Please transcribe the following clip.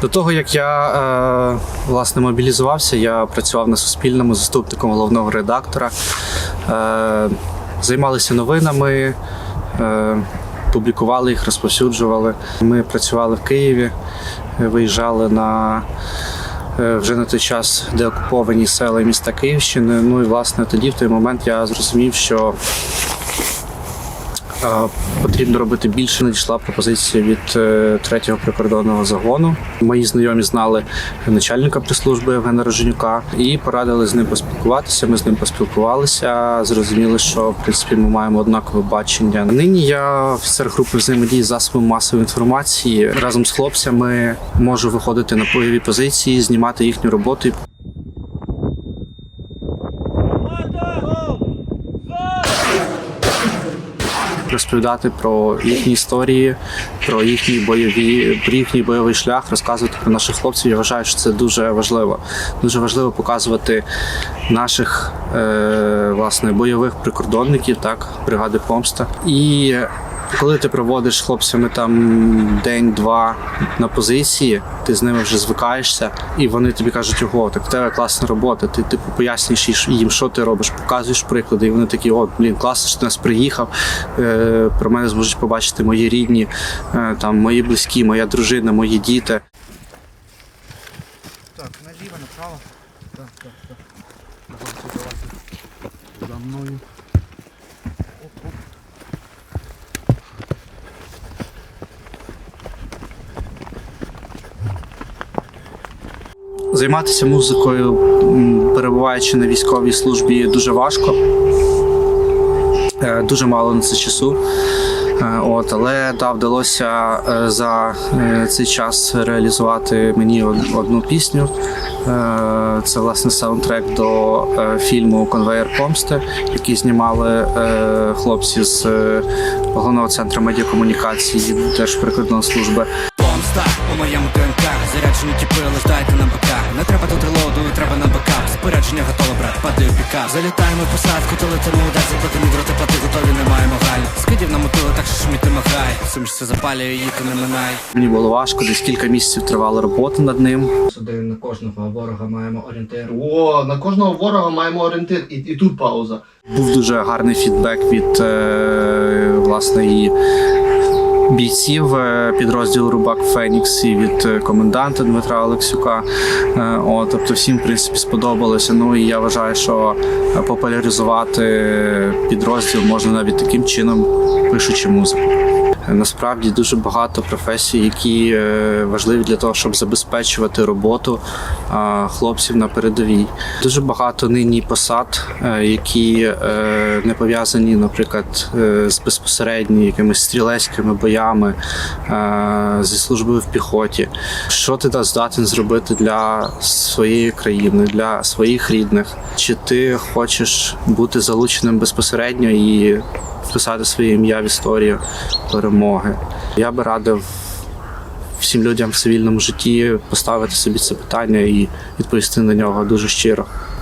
До того як я е, власне мобілізувався, я працював на Суспільному заступником головного редактора. Е, займалися новинами, е, публікували їх, розповсюджували. Ми працювали в Києві, е, виїжджали на е, вже на той час деокуповані села міста Київщини. Ну і власне тоді, в той момент, я зрозумів, що потрібно робити більше. Надійшла пропозиція від е, третього прикордонного загону. Мої знайомі знали начальника прес-служби Євгена Роженюка і порадили з ним поспілкуватися. Ми з ним поспілкувалися. Зрозуміли, що в принципі ми маємо однакове бачення. Нині я офіцер групи взаємодії з засобами масової інформації. Разом з хлопцями можу виходити на бойові позиції, знімати їхню роботу. Розповідати про їхні історії, про їхні бойові, про їхній бойовий шлях, розказувати про наших хлопців. Я вважаю, що це дуже важливо. Дуже важливо показувати наших е, власне бойових прикордонників, так, бригади помста. І коли ти проводиш з хлопцями там день-два на позиції, ти з ними вже звикаєшся, і вони тобі кажуть, ого, так в тебе класна робота. Ти типу пояснюєш їм, що ти робиш, показуєш приклади, і вони такі, о, блін, класно, що ти нас приїхав. Е, про мене зможуть побачити мої рідні, е, там мої близькі, моя дружина, мої діти. Так, наліво, направо. Так, так, так. За мною. Займатися музикою, перебуваючи на військовій службі, дуже важко. Е, Дуже мало на це часу. Е, От, але да, вдалося е, за цей час реалізувати мені одну пісню. Це власне саундтрек до фільму Конвеєр помсти, який знімали хлопці з головного центру медіакомунікації Держприкордонслужби. Помста у моєму ДНК Заряджені тіпи, леждайте на БК. Не треба тут релоду, треба на бекап Спорядження готове, брат, падаю в пікап Залітаємо в посадку, то летимо удар Заплати мідро, плати готові, немає могаль Скидів на мотили, так що шуміти махай Суміш все запалює, її то не минай Мені було важко, десь кілька місяців тривала робота над ним. Один на кожного ворога маємо орієнтир. О, на кожного ворога маємо орієнтир, і, і тут пауза. Був дуже гарний фідбек від е, власне і бійців е, підрозділу Рубак Фенікс і від е, коменданта Дмитра Олексюка. О, тобто всім в принципі сподобалося. Ну і я вважаю, що е, популяризувати підрозділ можна навіть таким чином, пишучи музику. Насправді дуже багато професій, які е, важливі для того, щоб забезпечувати роботу хлопців на передовій. Дуже багато нині посад, е, які е, не пов'язані, наприклад, з безпосередньо якимись стрілецькими боями зі службою в піхоті. Що ти да здатен зробити для своєї країни, для своїх рідних? Чи ти хочеш бути залученим безпосередньо і вписати своє ім'я в історію перемоги. Я би радив всім людям в цивільному житті поставити собі це питання і відповісти на нього дуже щиро.